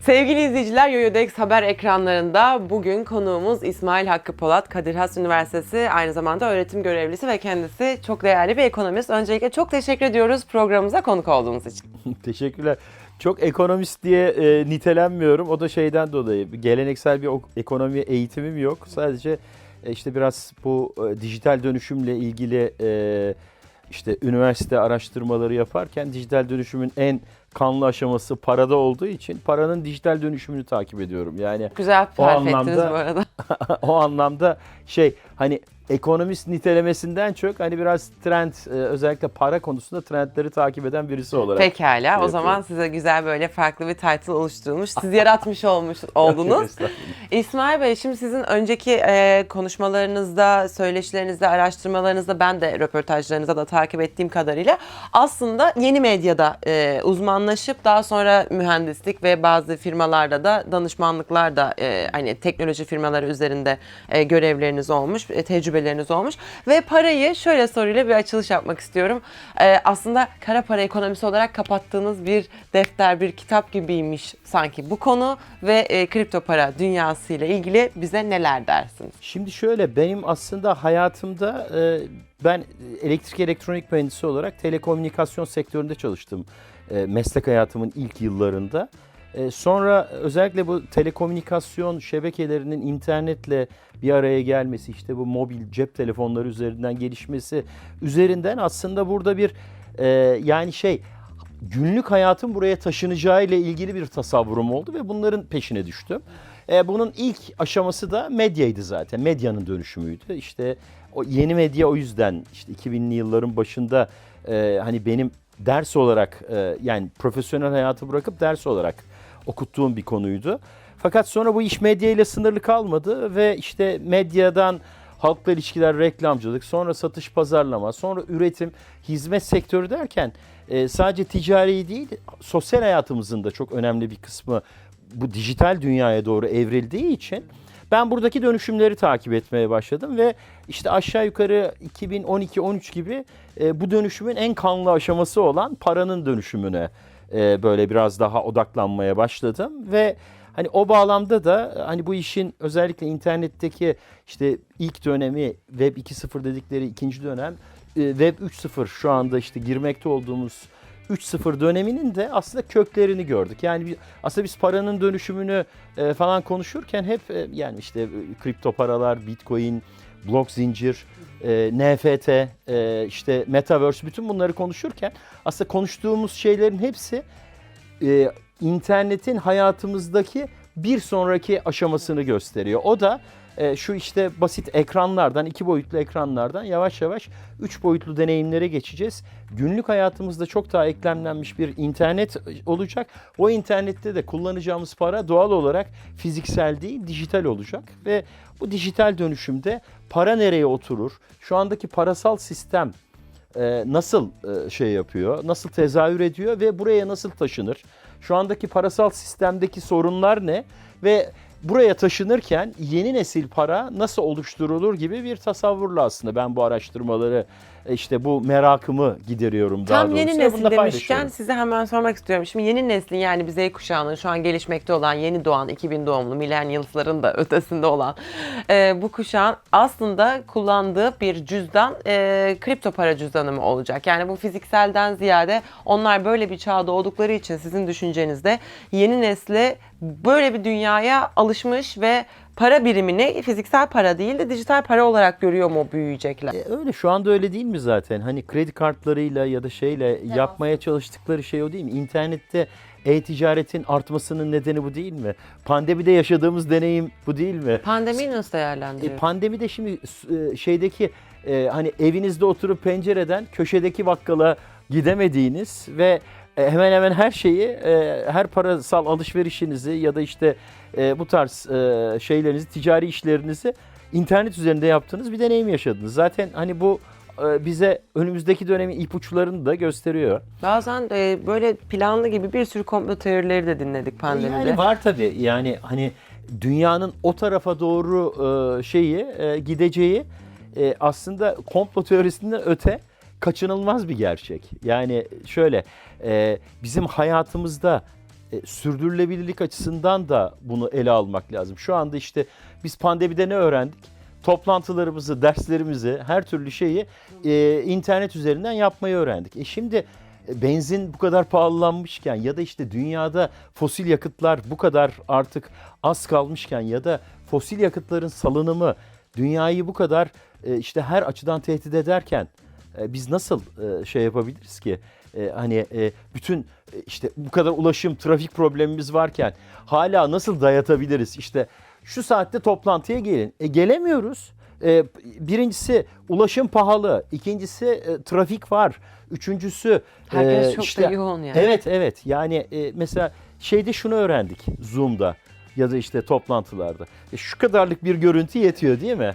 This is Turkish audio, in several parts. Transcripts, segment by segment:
Sevgili izleyiciler, Yoyodex haber ekranlarında bugün konuğumuz İsmail Hakkı Polat, Kadir Has Üniversitesi aynı zamanda öğretim görevlisi ve kendisi çok değerli bir ekonomist. Öncelikle çok teşekkür ediyoruz programımıza konuk olduğunuz için. Teşekkürler. Çok ekonomist diye e, nitelenmiyorum. O da şeyden dolayı. Geleneksel bir ekonomi eğitimim yok. Sadece e, işte biraz bu e, dijital dönüşümle ilgili e, işte üniversite araştırmaları yaparken dijital dönüşümün en kanlı aşaması parada olduğu için paranın dijital dönüşümünü takip ediyorum. Yani Güzel O tarif ettiniz anlamda- bu arada. o anlamda şey hani ekonomist nitelemesinden çok hani biraz trend e, özellikle para konusunda trendleri takip eden birisi olarak. Pekala, o yapıyorum. zaman size güzel böyle farklı bir title oluşturulmuş. Siz yaratmış olmuş oldunuz. İsmail Bey şimdi sizin önceki e, konuşmalarınızda, söyleşilerinizde, araştırmalarınızda ben de röportajlarınızda da takip ettiğim kadarıyla aslında yeni medyada e, uzmanlaşıp daha sonra mühendislik ve bazı firmalarda da danışmanlıklar da e, hani teknoloji firmaları üzerinde e, görevleriniz olmuş, e, tecrübeleriniz olmuş ve parayı şöyle soruyla bir açılış yapmak istiyorum. E, aslında kara para ekonomisi olarak kapattığınız bir defter, bir kitap gibiymiş sanki bu konu ve e, kripto para dünyasıyla ilgili bize neler dersiniz? Şimdi şöyle benim aslında hayatımda e, ben elektrik elektronik mühendisi olarak telekomünikasyon sektöründe çalıştım e, meslek hayatımın ilk yıllarında. E, Sonra özellikle bu telekomünikasyon şebekelerinin internetle bir araya gelmesi, işte bu mobil cep telefonları üzerinden gelişmesi üzerinden aslında burada bir e, yani şey günlük hayatın buraya taşınacağı ile ilgili bir tasavvurum oldu ve bunların peşine düştüm. E, bunun ilk aşaması da medyaydı zaten. Medyanın dönüşümüydü. İşte o yeni medya o yüzden işte 2000'li yılların başında e, hani benim ders olarak e, yani profesyonel hayatı bırakıp ders olarak okuttuğum bir konuydu. Fakat sonra bu iş medya ile sınırlı kalmadı ve işte medyadan halkla ilişkiler, reklamcılık, sonra satış, pazarlama, sonra üretim, hizmet sektörü derken e, sadece ticari değil, sosyal hayatımızın da çok önemli bir kısmı bu dijital dünyaya doğru evrildiği için ben buradaki dönüşümleri takip etmeye başladım ve işte aşağı yukarı 2012-13 gibi e, bu dönüşümün en kanlı aşaması olan paranın dönüşümüne e, böyle biraz daha odaklanmaya başladım ve hani o bağlamda da hani bu işin özellikle internetteki işte ilk dönemi Web 2.0 dedikleri ikinci dönem e, Web 3.0 şu anda işte girmekte olduğumuz 3.0 döneminin de aslında köklerini gördük. Yani aslında biz paranın dönüşümünü e, falan konuşurken hep e, yani işte e, kripto paralar, bitcoin, blok zincir, e, NFT, e, işte metaverse bütün bunları konuşurken aslında konuştuğumuz şeylerin hepsi e, internetin hayatımızdaki bir sonraki aşamasını gösteriyor. O da e, şu işte basit ekranlardan, iki boyutlu ekranlardan yavaş yavaş üç boyutlu deneyimlere geçeceğiz. Günlük hayatımızda çok daha eklemlenmiş bir internet olacak. O internette de kullanacağımız para doğal olarak fiziksel değil, dijital olacak ve bu dijital dönüşümde para nereye oturur? Şu andaki parasal sistem e, nasıl e, şey yapıyor, nasıl tezahür ediyor ve buraya nasıl taşınır? Şu andaki parasal sistemdeki sorunlar ne ve buraya taşınırken yeni nesil para nasıl oluşturulur gibi bir tasavvurla aslında ben bu araştırmaları işte bu merakımı gideriyorum daha Tam doğrusu. yeni ve nesil bununla demişken paylaşıyorum. size hemen sormak istiyorum. Şimdi yeni neslin yani bir Z kuşağının şu an gelişmekte olan yeni doğan 2000 doğumlu millennials'ların da ötesinde olan e, bu kuşağın aslında kullandığı bir cüzdan e, kripto para cüzdanı mı olacak? Yani bu fizikselden ziyade onlar böyle bir çağda oldukları için sizin düşüncenizde yeni nesle böyle bir dünyaya alışmış ve para birimini fiziksel para değil de dijital para olarak görüyor mu büyüyecekler? E, öyle şu anda öyle değil mi zaten? Hani kredi kartlarıyla ya da şeyle yapmaya çalıştıkları şey o değil mi? İnternette e-ticaretin artmasının nedeni bu değil mi? Pandemide yaşadığımız deneyim bu değil mi? Pandemiyi nasıl E, değerlendiriyor? pandemide şimdi e, şeydeki e, hani evinizde oturup pencereden köşedeki bakkala gidemediğiniz ve e, hemen hemen her şeyi e, her parasal alışverişinizi ya da işte e, bu tarz e, şeylerinizi ticari işlerinizi internet üzerinde yaptığınız bir deneyim yaşadınız. Zaten hani bu e, bize önümüzdeki dönemin ipuçlarını da gösteriyor. Bazen e, böyle planlı gibi bir sürü komplo teorileri de dinledik pandemide. Yani var tabii. Yani hani dünyanın o tarafa doğru e, şeyi e, gideceği e, aslında komplo teorisinden öte kaçınılmaz bir gerçek. Yani şöyle e, bizim hayatımızda e, sürdürülebilirlik açısından da bunu ele almak lazım. Şu anda işte biz pandemide ne öğrendik? Toplantılarımızı, derslerimizi, her türlü şeyi e, internet üzerinden yapmayı öğrendik. E şimdi e, benzin bu kadar pahalanmışken ya da işte dünyada fosil yakıtlar bu kadar artık az kalmışken ya da fosil yakıtların salınımı dünyayı bu kadar e, işte her açıdan tehdit ederken e, biz nasıl şey yapabiliriz ki? E, hani e, bütün e, işte bu kadar ulaşım, trafik problemimiz varken hala nasıl dayatabiliriz? İşte şu saatte toplantıya gelin. E, gelemiyoruz. E, birincisi ulaşım pahalı, ikincisi e, trafik var, üçüncüsü Herkes e, çok işte- da yoğun yani. Evet evet yani e, mesela şeyde şunu öğrendik Zoom'da ya da işte toplantılarda. E, şu kadarlık bir görüntü yetiyor değil mi?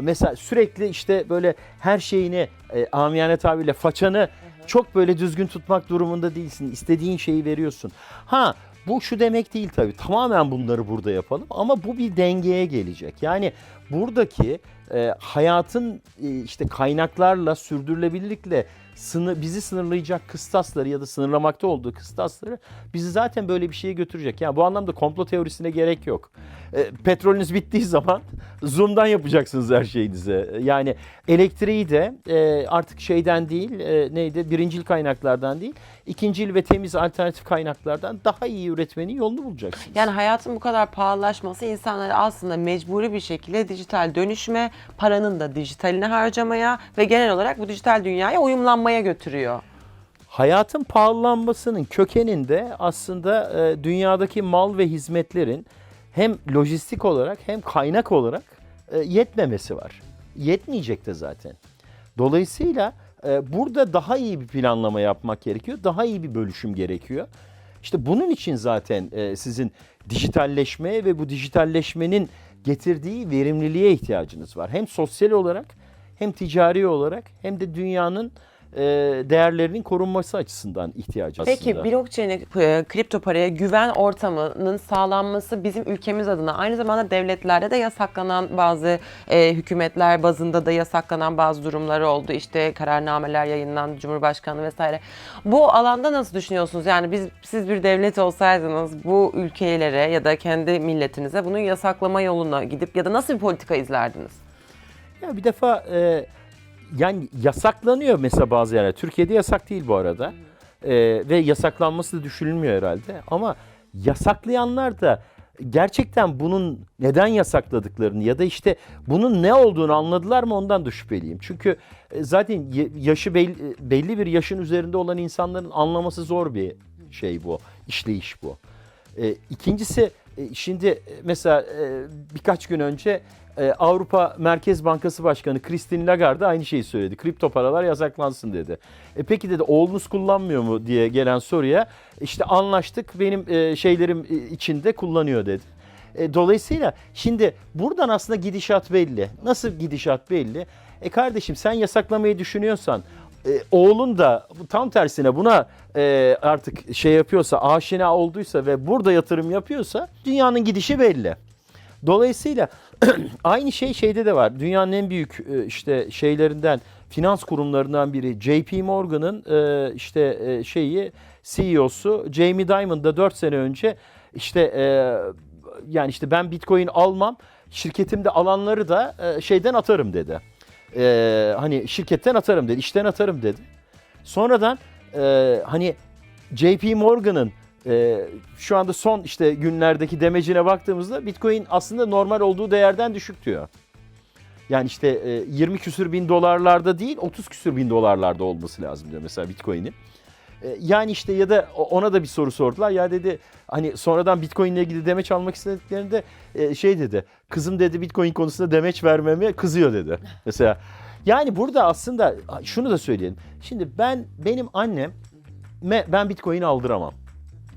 Mesela sürekli işte böyle her şeyini e, amiyane tabirle façanı çok böyle düzgün tutmak durumunda değilsin. İstediğin şeyi veriyorsun. Ha bu şu demek değil tabii. Tamamen bunları burada yapalım ama bu bir dengeye gelecek. Yani buradaki e, hayatın e, işte kaynaklarla, sürdürülebilirlikle sınır, bizi sınırlayacak kıstasları ya da sınırlamakta olduğu kıstasları bizi zaten böyle bir şeye götürecek. Yani bu anlamda komplo teorisine gerek yok. E, petrolünüz bittiği zaman Zoom'dan yapacaksınız her şeyinizi. Yani elektriği de e, artık şeyden değil, e, neydi? Birincil kaynaklardan değil, ikincil ve temiz alternatif kaynaklardan daha iyi üretmenin yolunu bulacaksınız. Yani hayatın bu kadar pahalılaşması insanları aslında mecburi bir şekilde dijital dönüşme, paranın da dijitaline harcamaya ve genel olarak bu dijital dünyaya uyumlanmaya götürüyor. Hayatın pahalanmasının kökeninde aslında e, dünyadaki mal ve hizmetlerin hem lojistik olarak hem kaynak olarak e, yetmemesi var. Yetmeyecek de zaten. Dolayısıyla e, burada daha iyi bir planlama yapmak gerekiyor. Daha iyi bir bölüşüm gerekiyor. İşte bunun için zaten e, sizin dijitalleşmeye ve bu dijitalleşmenin getirdiği verimliliğe ihtiyacınız var. Hem sosyal olarak hem ticari olarak hem de dünyanın e, değerlerinin korunması açısından ihtiyacı Peki aslında. blockchain'e, e, kripto paraya güven ortamının sağlanması bizim ülkemiz adına aynı zamanda devletlerde de yasaklanan bazı e, hükümetler bazında da yasaklanan bazı durumlar oldu. İşte kararnameler yayınlandı, Cumhurbaşkanı vesaire. Bu alanda nasıl düşünüyorsunuz? Yani biz siz bir devlet olsaydınız bu ülkelere ya da kendi milletinize bunu yasaklama yoluna gidip ya da nasıl bir politika izlerdiniz? Ya bir defa e, yani yasaklanıyor mesela bazı yerler. Türkiye'de yasak değil bu arada. E, ve yasaklanması da düşünülmüyor herhalde. Ama yasaklayanlar da gerçekten bunun neden yasakladıklarını ya da işte bunun ne olduğunu anladılar mı ondan da şüpheliyim. Çünkü e, zaten yaşı belli, belli bir yaşın üzerinde olan insanların anlaması zor bir şey bu, işleyiş bu. E, ikincisi şimdi e, mesela e, birkaç gün önce e, Avrupa Merkez Bankası Başkanı Christine Lagarde aynı şeyi söyledi. Kripto paralar yasaklansın dedi. E, peki dedi oğlunuz kullanmıyor mu diye gelen soruya işte anlaştık benim e, şeylerim e, içinde kullanıyor dedi. E, dolayısıyla şimdi buradan aslında gidişat belli. Nasıl gidişat belli? E kardeşim sen yasaklamayı düşünüyorsan e, oğlun da tam tersine buna e, artık şey yapıyorsa, aşina olduysa ve burada yatırım yapıyorsa dünyanın gidişi belli. Dolayısıyla aynı şey şeyde de var. Dünyanın en büyük e, işte şeylerinden, finans kurumlarından biri JP Morgan'ın e, işte e, şeyi CEO'su Jamie Dimon da 4 sene önce işte e, yani işte ben Bitcoin almam, şirketimde alanları da e, şeyden atarım dedi. E, hani şirketten atarım dedi, işten atarım dedi. Sonradan e, hani JP Morgan'ın e, şu anda son işte günlerdeki demecine baktığımızda Bitcoin aslında normal olduğu değerden düşük diyor. Yani işte e, 20 küsür bin dolarlarda değil 30 küsür bin dolarlarda olması lazım diyor mesela Bitcoin'in. E, Yani işte ya da ona da bir soru sordular. Ya dedi hani sonradan Bitcoin ile ilgili demeç almak istediklerinde e, şey dedi. Kızım dedi Bitcoin konusunda demeç vermeme kızıyor dedi. Mesela yani burada aslında şunu da söyleyelim. Şimdi ben benim annem ben Bitcoin aldıramam.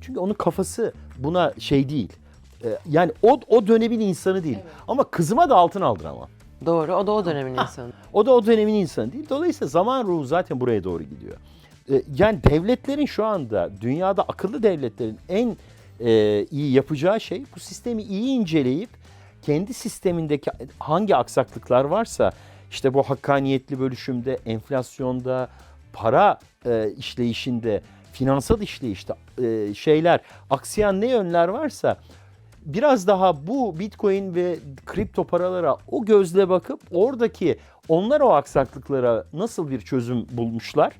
Çünkü onun kafası buna şey değil. E, Yani o o dönemin insanı değil. Ama kızıma da altın aldıramam. Doğru, o da o dönemin insanı. O da o dönemin insanı değil. Dolayısıyla zaman ruhu zaten buraya doğru gidiyor. Ee, Yani devletlerin şu anda dünyada akıllı devletlerin en e, iyi yapacağı şey bu sistemi iyi inceleyip kendi sistemindeki hangi aksaklıklar varsa işte bu hakkaniyetli bölüşümde, enflasyonda, para e, işleyişinde finansal işleyişte e, şeyler aksayan ne yönler varsa biraz daha bu Bitcoin ve kripto paralara o gözle bakıp oradaki onlar o aksaklıklara nasıl bir çözüm bulmuşlar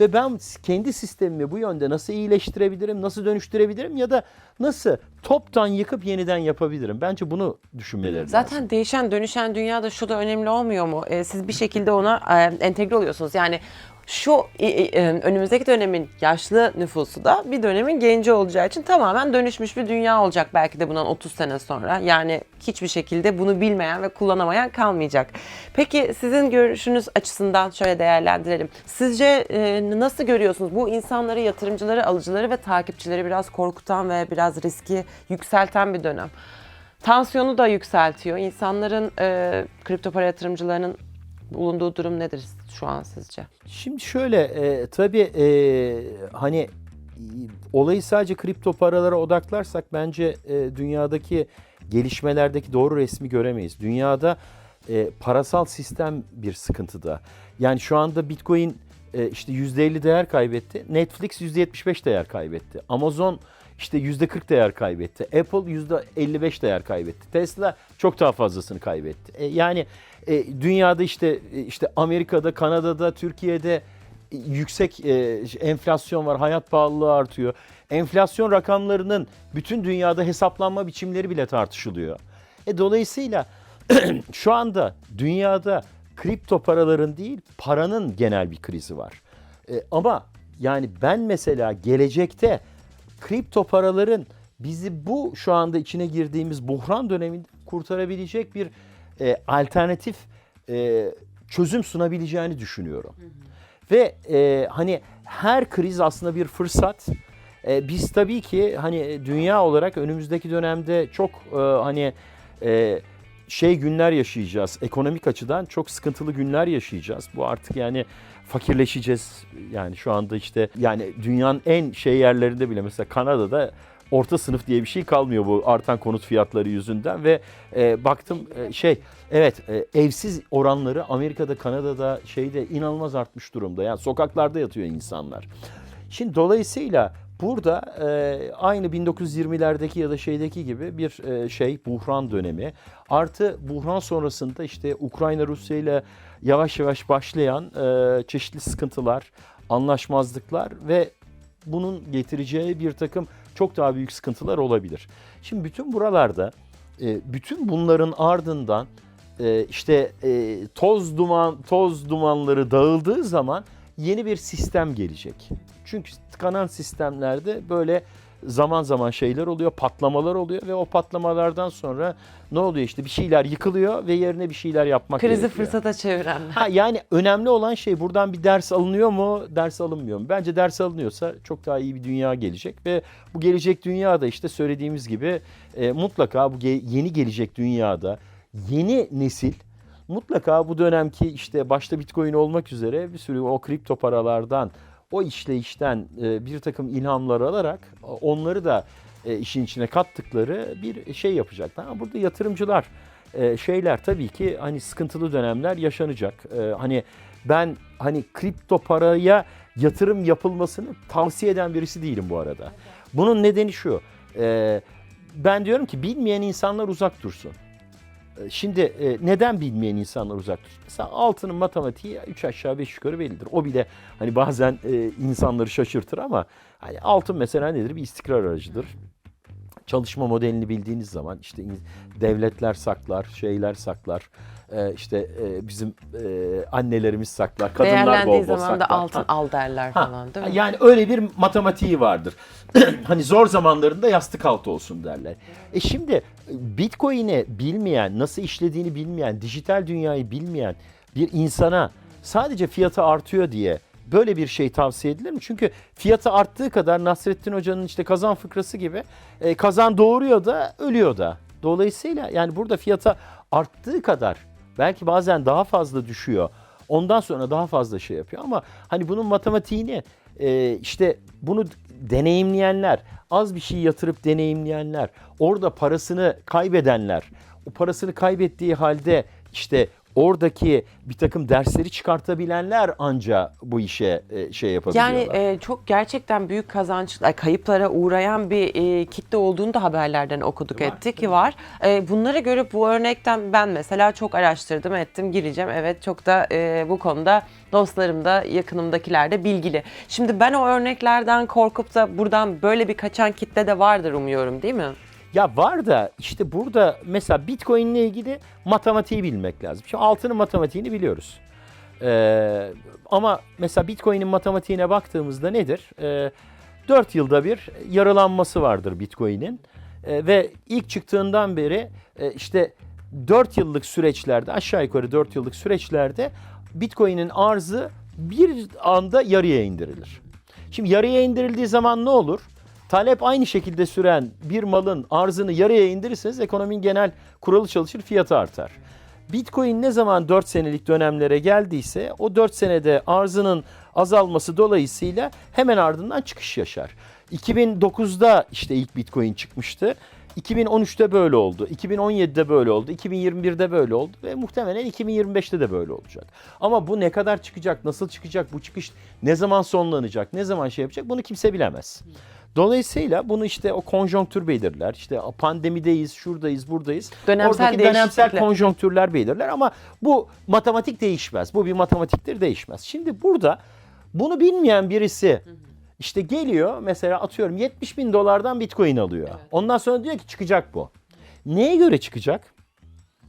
ve ben kendi sistemimi bu yönde nasıl iyileştirebilirim, nasıl dönüştürebilirim ya da nasıl toptan yıkıp yeniden yapabilirim? Bence bunu düşünmeleri lazım. Zaten değişen dönüşen dünyada şu da önemli olmuyor mu? Ee, siz bir şekilde ona e, entegre oluyorsunuz. Yani şu e, önümüzdeki dönemin yaşlı nüfusu da bir dönemin genci olacağı için tamamen dönüşmüş bir dünya olacak belki de bundan 30 sene sonra. Yani hiçbir şekilde bunu bilmeyen ve kullanamayan kalmayacak. Peki sizin görüşünüz açısından şöyle değerlendirelim. Sizce e, nasıl görüyorsunuz bu insanları, yatırımcıları, alıcıları ve takipçileri biraz korkutan ve biraz riski yükselten bir dönem? Tansiyonu da yükseltiyor. İnsanların e, kripto para yatırımcılarının bulunduğu durum nedir şu an sizce? Şimdi şöyle e, tabii e, hani olayı sadece kripto paralara odaklarsak bence e, dünyadaki gelişmelerdeki doğru resmi göremeyiz. Dünyada e, parasal sistem bir sıkıntıda. Yani şu anda Bitcoin e, işte %50 değer kaybetti. Netflix %75 değer kaybetti. Amazon işte %40 değer kaybetti. Apple %55 değer kaybetti. Tesla çok daha fazlasını kaybetti. E, yani e, dünyada işte e, işte Amerika'da, Kanada'da, Türkiye'de e, yüksek e, enflasyon var, hayat pahalılığı artıyor. Enflasyon rakamlarının bütün dünyada hesaplanma biçimleri bile tartışılıyor. E, dolayısıyla şu anda dünyada kripto paraların değil, paranın genel bir krizi var. E, ama yani ben mesela gelecekte kripto paraların bizi bu şu anda içine girdiğimiz buhran döneminde kurtarabilecek bir e, alternatif e, çözüm sunabileceğini düşünüyorum. Ve e, hani her kriz aslında bir fırsat. E, biz tabii ki hani dünya olarak önümüzdeki dönemde çok e, hani e, şey günler yaşayacağız. Ekonomik açıdan çok sıkıntılı günler yaşayacağız. Bu artık yani fakirleşeceğiz. Yani şu anda işte yani dünyanın en şey yerlerinde bile mesela Kanada'da orta sınıf diye bir şey kalmıyor bu artan konut fiyatları yüzünden ve e, baktım e, şey evet e, evsiz oranları Amerika'da Kanada'da şeyde inanılmaz artmış durumda. Yani sokaklarda yatıyor insanlar. Şimdi dolayısıyla burada e, aynı 1920'lerdeki ya da şeydeki gibi bir e, şey buhran dönemi. Artı buhran sonrasında işte Ukrayna Rusya ile yavaş yavaş başlayan e, çeşitli sıkıntılar, anlaşmazlıklar ve bunun getireceği bir takım çok daha büyük sıkıntılar olabilir. Şimdi bütün buralarda e, bütün bunların ardından e, işte e, toz duman toz dumanları dağıldığı zaman yeni bir sistem gelecek. Çünkü tıkanan sistemlerde böyle zaman zaman şeyler oluyor, patlamalar oluyor ve o patlamalardan sonra ne oluyor işte bir şeyler yıkılıyor ve yerine bir şeyler yapmak Krizi gerekiyor. fırsata çevirenler. Ha yani önemli olan şey buradan bir ders alınıyor mu, ders alınmıyor mu? Bence ders alınıyorsa çok daha iyi bir dünya gelecek ve bu gelecek dünyada işte söylediğimiz gibi e, mutlaka bu ge- yeni gelecek dünyada yeni nesil mutlaka bu dönemki işte başta Bitcoin olmak üzere bir sürü o kripto paralardan o işleyişten e, bir takım ilhamlar alarak e, onları da e, işin içine kattıkları bir şey yapacaklar. Burada yatırımcılar şeyler tabii ki hani sıkıntılı dönemler yaşanacak. Hani ben hani kripto paraya yatırım yapılmasını tavsiye eden birisi değilim bu arada. Bunun nedeni şu. ben diyorum ki bilmeyen insanlar uzak dursun. E, Şimdi e, neden bilmeyen insanlar uzak dursun? Mesela altının matematiği 3 aşağı 5 yukarı bellidir. O bile hani bazen e, insanları şaşırtır ama hani altın mesela nedir? Bir istikrar aracıdır çalışma modelini bildiğiniz zaman işte devletler saklar, şeyler saklar, e, işte e, bizim e, annelerimiz saklar, kadınlar bol bol zaman da saklar. altın al derler ha, falan değil mi? Yani öyle bir matematiği vardır. hani zor zamanlarında yastık altı olsun derler. E şimdi Bitcoin'i bilmeyen, nasıl işlediğini bilmeyen, dijital dünyayı bilmeyen bir insana sadece fiyatı artıyor diye böyle bir şey tavsiye edilir mi? Çünkü fiyatı arttığı kadar Nasrettin Hoca'nın işte kazan fıkrası gibi e, kazan doğuruyor da ölüyor da. Dolayısıyla yani burada fiyata arttığı kadar belki bazen daha fazla düşüyor. Ondan sonra daha fazla şey yapıyor ama hani bunun matematiğini e, işte bunu deneyimleyenler, az bir şey yatırıp deneyimleyenler, orada parasını kaybedenler, o parasını kaybettiği halde işte oradaki bir takım dersleri çıkartabilenler anca bu işe e, şey yapabiliyorlar. Yani e, çok gerçekten büyük kazanç, ay, kayıplara uğrayan bir e, kitle olduğunu da haberlerden okuduk Var, ettik ki var. E, bunlara göre bu örnekten ben mesela çok araştırdım ettim gireceğim. Evet çok da e, bu konuda dostlarım da yakınımdakiler de bilgili. Şimdi ben o örneklerden korkup da buradan böyle bir kaçan kitle de vardır umuyorum değil mi? Ya var da işte burada mesela Bitcoin ile ilgili matematiği bilmek lazım. Şimdi altının matematiğini biliyoruz. Ee, ama mesela Bitcoin'in matematiğine baktığımızda nedir? Ee, 4 yılda bir yarılanması vardır Bitcoin'in. Ee, ve ilk çıktığından beri e, işte 4 yıllık süreçlerde aşağı yukarı 4 yıllık süreçlerde Bitcoin'in arzı bir anda yarıya indirilir. Şimdi yarıya indirildiği zaman ne olur? Talep aynı şekilde süren bir malın arzını yarıya indirirseniz ekonominin genel kuralı çalışır, fiyatı artar. Bitcoin ne zaman 4 senelik dönemlere geldiyse o 4 senede arzının azalması dolayısıyla hemen ardından çıkış yaşar. 2009'da işte ilk Bitcoin çıkmıştı. 2013'te böyle oldu, 2017'de böyle oldu, 2021'de böyle oldu ve muhtemelen 2025'te de böyle olacak. Ama bu ne kadar çıkacak, nasıl çıkacak, bu çıkış ne zaman sonlanacak, ne zaman şey yapacak bunu kimse bilemez. Dolayısıyla bunu işte o konjonktür belirler. İşte pandemideyiz, şuradayız, buradayız. Dönemsel Oradaki dönemsel konjonktürler belirler ama bu matematik değişmez. Bu bir matematiktir değişmez. Şimdi burada bunu bilmeyen birisi işte geliyor mesela atıyorum 70 bin dolardan bitcoin alıyor. Ondan sonra diyor ki çıkacak bu. Neye göre çıkacak?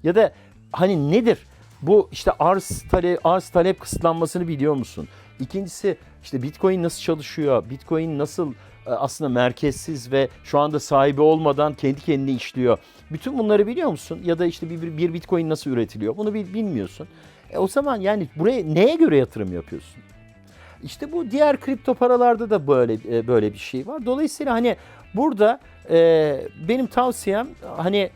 Ya da hani nedir? Bu işte arz talep, arz talep kısıtlanmasını biliyor musun? İkincisi işte Bitcoin nasıl çalışıyor? Bitcoin nasıl e, aslında merkezsiz ve şu anda sahibi olmadan kendi kendine işliyor? Bütün bunları biliyor musun? Ya da işte bir, bir, Bitcoin nasıl üretiliyor? Bunu bil- bilmiyorsun. E o zaman yani buraya neye göre yatırım yapıyorsun? İşte bu diğer kripto paralarda da böyle e, böyle bir şey var. Dolayısıyla hani burada e, benim tavsiyem hani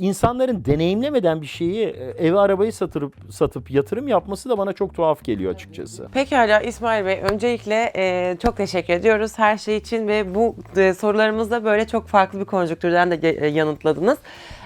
insanların deneyimlemeden bir şeyi e, evi arabayı satıp satıp yatırım yapması da bana çok tuhaf geliyor açıkçası. Pekala İsmail Bey öncelikle e, çok teşekkür ediyoruz her şey için ve bu e, sorularımızda böyle çok farklı bir konjonktürden de e, yanıtladınız.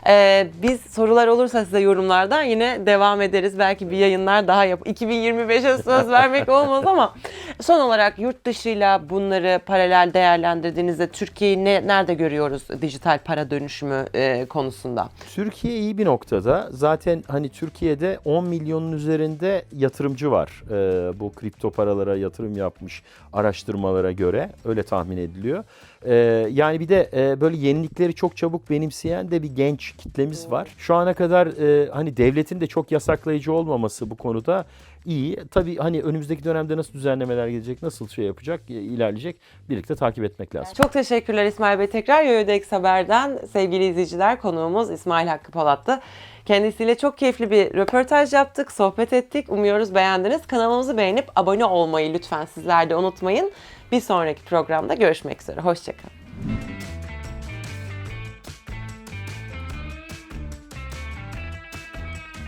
E, biz sorular olursa size yorumlardan yine devam ederiz. Belki bir yayınlar daha yap. 2025'e söz vermek olmaz ama son olarak yurt dışıyla bunları paralel değerlendirdiğinizde Türkiye'yi ne, nerede görüyoruz dijital para dönüşümü e, konusunda? Türkiye iyi bir noktada. Zaten hani Türkiye'de 10 milyonun üzerinde yatırımcı var. Ee, bu kripto paralara yatırım yapmış araştırmalara göre öyle tahmin ediliyor. Ee, yani bir de e, böyle yenilikleri çok çabuk benimseyen de bir genç kitlemiz var. Şu ana kadar e, hani devletin de çok yasaklayıcı olmaması bu konuda iyi. Tabii hani önümüzdeki dönemde nasıl düzenlemeler gelecek, nasıl şey yapacak, e, ilerleyecek birlikte takip etmek lazım. Çok teşekkürler İsmail Bey. Tekrar Yoyodex Haber'den sevgili izleyiciler konuğumuz İsmail Hakkı Polat'tı. Kendisiyle çok keyifli bir röportaj yaptık, sohbet ettik. Umuyoruz beğendiniz. Kanalımızı beğenip abone olmayı lütfen sizler de unutmayın. Bir sonraki programda görüşmek üzere. Hoşçakalın.